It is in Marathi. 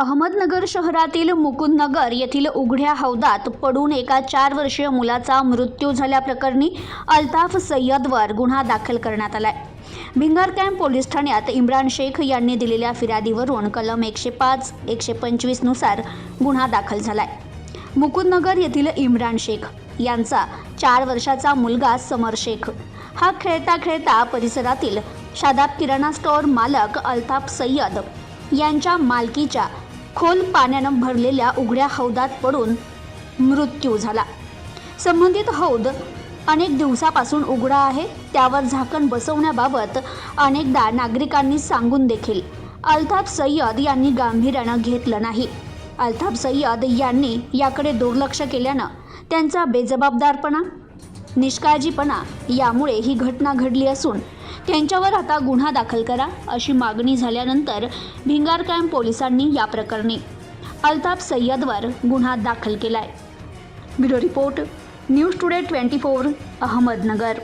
अहमदनगर शहरातील मुकुंदनगर येथील उघड्या हौदात पडून एका चार वर्षीय मुलाचा मृत्यू झाल्याप्रकरणी अल्ताफ सय्यदवर गुन्हा दाखल करण्यात आलाय. भिंगार कॅम्प पोलीस ठाण्यात इम्रान शेख यांनी दिलेल्या फिर्यादीवरून कलम एकशे पाच एकशे पंचवीसनुसार गुन्हा दाखल झाला आहे मुकुंदनगर येथील इम्रान शेख यांचा चार वर्षाचा मुलगा समर शेख. हा खेळता खेळता परिसरातील शादाब किराणा स्टोअर मालक अल्ताफ सय्यद यांच्या मालकीच्या खोल पाण्यानं भरलेल्या उघड्या हौदात पडून मृत्यू झाला. संबंधित हौद अनेक दिवसापासून उघडा आहे त्यावर झाकण बसवण्याबाबत अनेकदा नागरिकांनी सांगून देखील अल्ताफ सय्यद यांनी गांभीर्यानं घेतलं नाही. अल्ताफ सय्यद यांनी याकडे दुर्लक्ष केल्यानं त्यांचा बेजबाबदारपणा निष्काळजीपणा यामुळे ही घटना घडली असून त्यांच्यावर आता गुन्हा दाखल करा अशी मागणी झाल्यानंतर भिंगार कॅम्प पोलिसांनी या प्रकरणी अल्ताफ सय्यदवर गुन्हा दाखल केलाय. Bureau report news today twenty four Ahmednagar.